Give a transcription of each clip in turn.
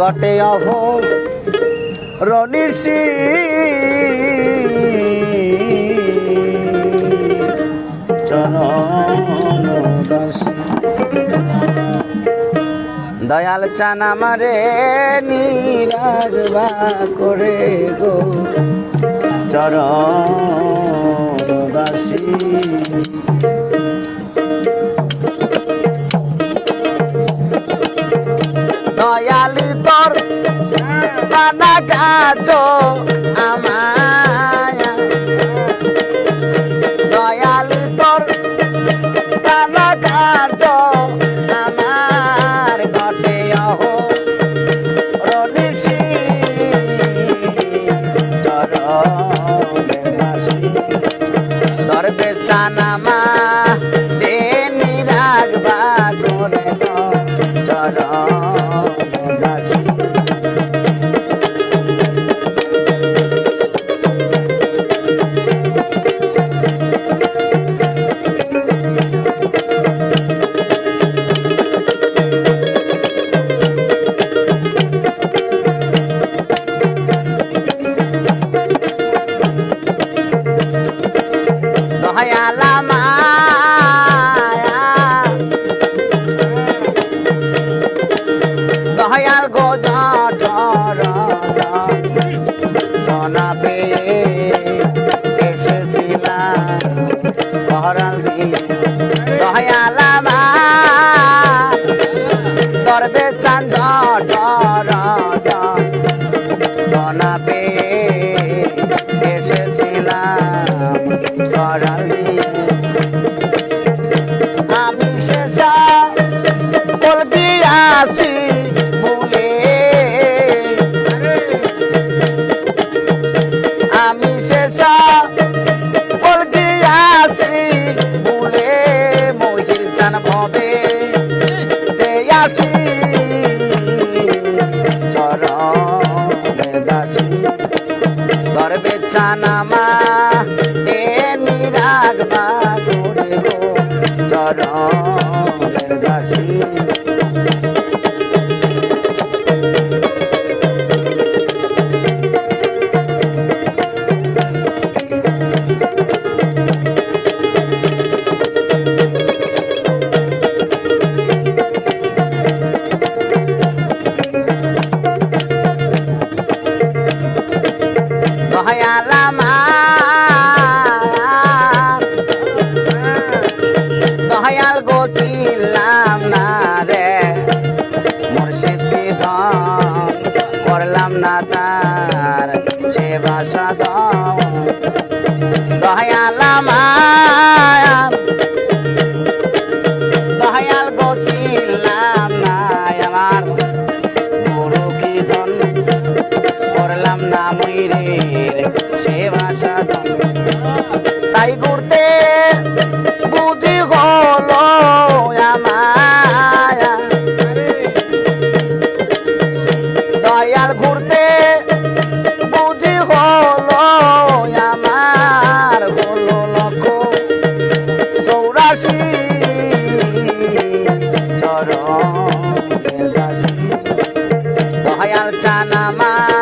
গটে চরণ দাসী দয়াল চান আমারে নিরাজবা করে গো। চরণ বানা কাজ আমায়। দয়াল তোর বানা কাজ আমার ঘটে অহ রনিসি চরণে দাসী দরবে চানামা দে নিরাগবা করে গো। চরণ বহরাল দিয়ে দয়ালা গর্বে দয়াল গোছিলাম না রে। মুর্শিদ বিধন করলাম না তার সেবা দয়াল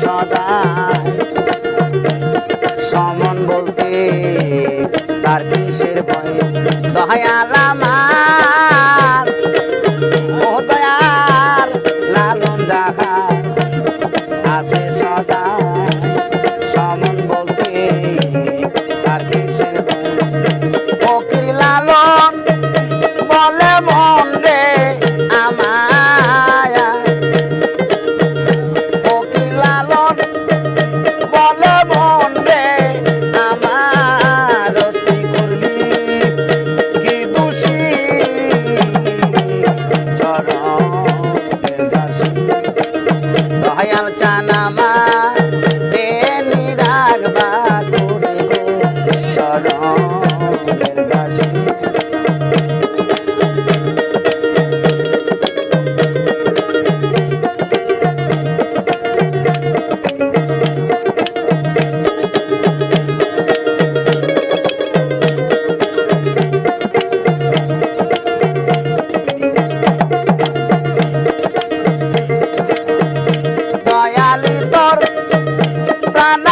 সদা সমন বলতে তার কিসের ভয়? দয়ালা আমার ও দয়াল লালন যাহা আছে সদা